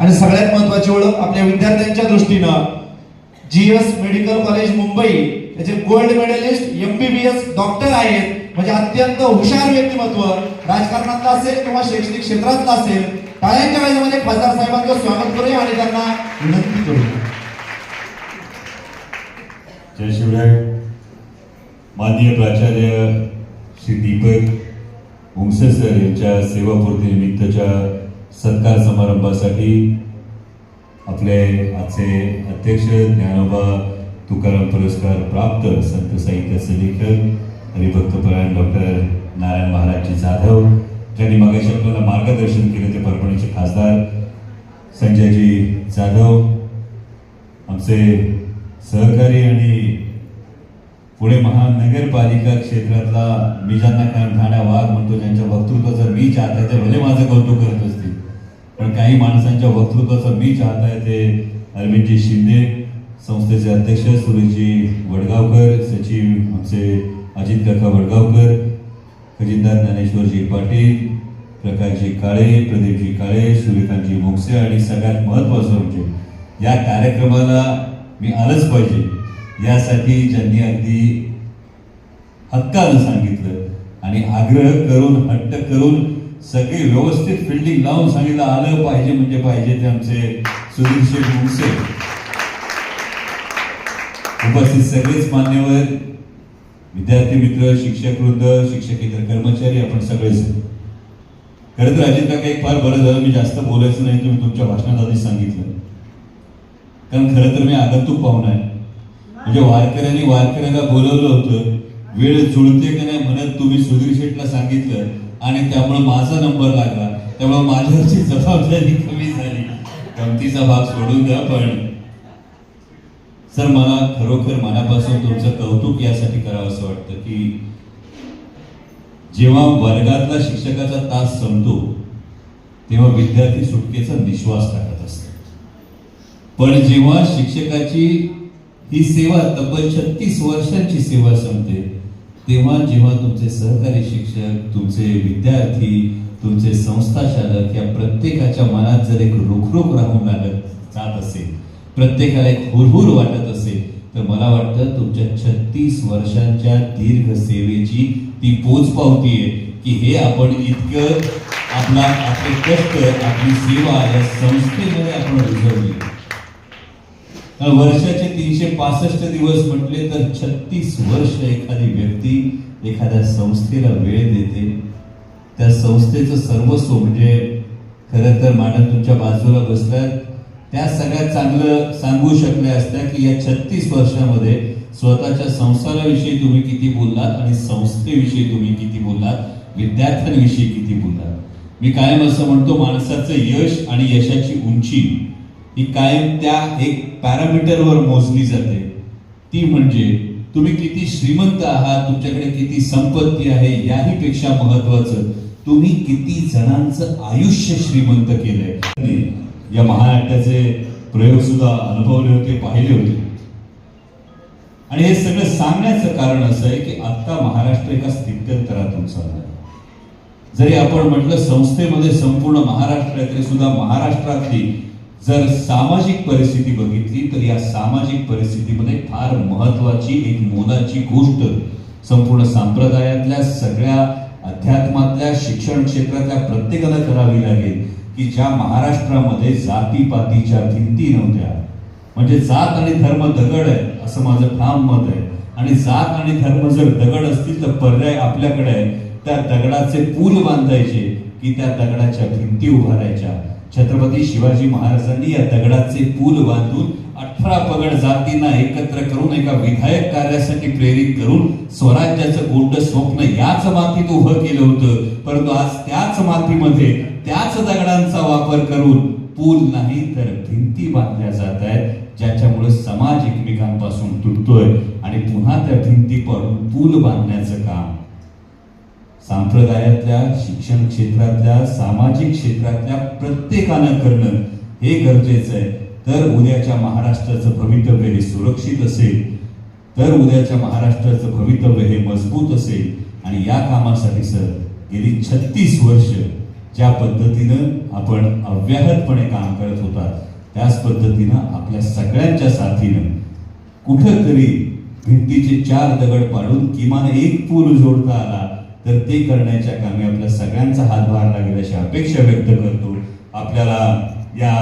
आणि सगळ्यात महत्वाची ओळख आपल्या विद्यार्थ्यांच्या दृष्टीनं जीएस मेडिकल कॉलेज मुंबई याचे गोल्ड मेडलिस्ट एमबीबीएस डॉक्टर आहेत. म्हणजे अत्यंत हुशार व्यक्तिमत्व राजकारणातलं असेल किंवा शैक्षणिक क्षेत्रातलं असेल टाळ्यांच्या वेळेमध्ये खासदार साहेबांचं स्वागत करूया आणि त्यांना विनंती करूया. जय शिवराय. माननीय प्राचार्य श्री दीपक उंगसे सर यांच्या सेवापूर्ती निमित्तच्या सत्कार समारंभासाठी आपले आजचे अध्यक्ष ज्ञानोबा तुकाराम पुरस्कार प्राप्त संत साहित्याचे लेखक हरिभक्तपरायण डॉक्टर नारायण महाराजजी जाधव ज्यांनी मागाशी आपल्याला मार्गदर्शन केले ते परभणीचे खासदार संजयजी जाधव आमचे सहकारी आणि पुणे महानगरपालिका क्षेत्रातला मी ज्यांना काय ठाण्या वाघ म्हणतो ज्यांच्या वक्तृत्वाचं मी चाहता ते भले माझं कौतुक करत असतील. पण काही माणसांच्या वक्तृत्वाचं मी चाहताय ते अरविंदजी शिंदे संस्थेचे अध्यक्ष सुरेशजी वडगावकर सचिव आमचे अजित काका वडगावकर खजिनदार ज्ञानेश्वरजी पाटील प्रकाशजी काळे प्रदीपजी काळे सूर्यकांतजी मोगसे आणि सगळ्यात महत्त्वाचं म्हणजे या कार्यक्रमाला मी आलंच पाहिजे. यासाठी ज्यांनी अगदी हक्कानं सांगितलं आणि आग्रह करून हट्ट करून सगळे व्यवस्थित फिल्डिंग लावून सांगितलं आलं पाहिजे म्हणजे पाहिजे ते आमचे सुधीर शेठ मुंगसे उपस्थित सगळेच मान्यवर विद्यार्थी मित्र शिक्षक वृंद शिक्षकेतर कर्मचारी आपण सगळेच खरं तर अजित काका एक फार बरं झालं मी जास्त बोलायचं नाही तुम्ही तुमच्या भाषणात आधी सांगितलं. कारण खरं तर मी आगंतुक पाहुणा आहे. म्हणजे वारकऱ्यांनी वारकऱ्याला बोलवलं होतं वेळ जुळते की नाही म्हणत तुम्ही सुधीर शेठला सांगितलं आणि त्यामुळे माझा नंबर लागला. त्यामुळे माझ्यावरची जबाबदारी कमी झाली. गमतीचा भाग सोडून द्या पण सर मला खरोखर मनापासून तुमचं कौतुक यासाठी करावं असं वाटतं की जेव्हा वर्गातला शिक्षकाचा तास संपतो तेव्हा विद्यार्थी सुटकेचा निश्वास टाकत असतो पण जेव्हा शिक्षकाची ही सेवा तब्बल छत्तीस वर्षांची सेवा संपते तेव्हा जेव्हा तुमचे सहकारी शिक्षक तुमचे विद्यार्थी तुमचे संस्थाचालक या प्रत्येकाच्या मनात जर एक रुखरुख राहून लागत जात असेल प्रत्येकाला एक हुरहुर वाटत असेल तर मला वाटतं तुमच्या छत्तीस वर्षांच्या दीर्घ सेवेची ती पोचपावती आहे की हे आपण इतकं आपला आपले कष्ट आपली सेवा या संस्थेमध्ये आपण रुजवली. वर्षाचे तीनशे पासष्ट दिवस म्हटले तर छत्तीस वर्ष एखादी व्यक्ती एखाद्या संस्थेला वेळ देते. त्या संस्थेचं सर्वस्व म्हणजे खरं तर मॅडम तुमच्या बाजूला बसल्यात. त्या सगळ्यात चांगलं सांगू शकल्या असत्या की या छत्तीस वर्षामध्ये स्वतःच्या संसाराविषयी तुम्ही किती बोललात आणि संस्थेविषयी तुम्ही किती बोललात विद्यार्थ्यांविषयी किती बोललात. मी कायम असं म्हणतो माणसाचं यश आणि यशाची उंची ही कायम त्या एक पॅरामीटरवर मोजली जाते. ती म्हणजे तुम्ही किती श्रीमंत आहात तुमच्याकडे किती संपत्ती आहे याही पेक्षा महत्वाचं तुम्ही किती जणांचं आयुष्य श्रीमंत केलंय. या महानाट्याचे प्रयोग सुद्धा अनुभवले होते पाहिले होते. आणि हे सगळं सांगण्याचं कारण असं आहे की आता महाराष्ट्र एका स्थित्यंतरातून चाललाय. जरी आपण म्हटलं संस्थेमध्ये संपूर्ण महाराष्ट्र आहे तरी सुद्धा महाराष्ट्रातली जर सामाजिक परिस्थिती बघितली तर या सामाजिक परिस्थितीमध्ये फार महत्वाची एक मोलाची गोष्ट संपूर्ण संप्रदायातल्या सगळ्या अध्यात्मातल्या शिक्षण क्षेत्रातल्या प्रत्येकाला करावी लागेल की ज्या महाराष्ट्रामध्ये जातीपातीच्या भिंती नव्हत्या. म्हणजे जात आणि धर्म दगड आहे असं माझं ठाम मत आहे. आणि जात आणि धर्म जर दगड असतील तर पर्याय आपल्याकडे आहे. त्या दगडाचे पूल बांधायचे की त्या दगडाच्या भिंती उभारायच्या. छत्रपती शिवाजी महाराजांनी या दगडाचे पूल बांधून अठरा पगड जातींना एकत्र करून एका विधायक कार्यासाठी प्रेरित करून स्वराज्याचं गोंड स्वप्न याच मातीत उभं केलं होतं. परंतु आज त्याच मातीमध्ये त्याच दगडांचा वापर करून पूल नाही तर भिंती बांधल्या जात आहेत ज्याच्यामुळे समाज एकमेकांपासून तुटतोय आणि पुन्हा त्या भिंती पडून पूल बांधण्याचं काम संप्रदायातल्या शिक्षण क्षेत्रातल्या सामाजिक क्षेत्रातल्या प्रत्येकानं करणं हे गरजेचं आहे. तर उद्याच्या महाराष्ट्राचं भवितव्य हे सुरक्षित असेल तर उद्याच्या महाराष्ट्राचं भवितव्य हे मजबूत असेल. आणि या कामासाठी सर गेली छत्तीस वर्ष ज्या पद्धतीनं आपण अव्याहतपणे काम करत होता त्याच पद्धतीनं आपल्या सगळ्यांच्या साथीनं कुठंतरी भिंतीचे चार दगड पाडून किमान एक पूल जोडता आला. तर ते करण्याच्या कामी आपल्या सगळ्यांचा हातभार लागेल अशी अपेक्षा व्यक्त करतो. आपल्याला या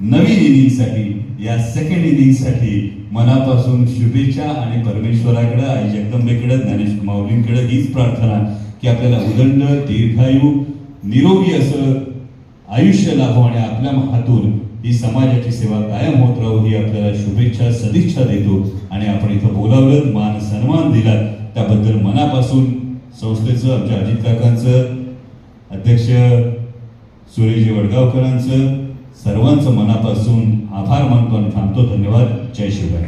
नवीन इनिंगसाठी या सेकंड इनिंगसाठी मनापासून शुभेच्छा आणि परमेश्वराकडे आई जगदंबेकडे ज्ञानेश माऊलींकडे हीच प्रार्थना की आपल्याला उदंड दीर्घायू निरोगी असं आयुष्य लाभो आणि आपल्या हातून ही समाजाची सेवा कायम होत राहू ही आपल्याला शुभेच्छा सदिच्छा देतो. आणि आपण इथं बोलावलं मान सन्मान दिला त्याबद्दल मनापासून संस्थेचं आमच्या अजित काकांचं अध्यक्ष सुरेश वडगावकरांचं सर्वांचं मनापासून आभार मानतो आणि थांबतो. धन्यवाद. जय शिवराय.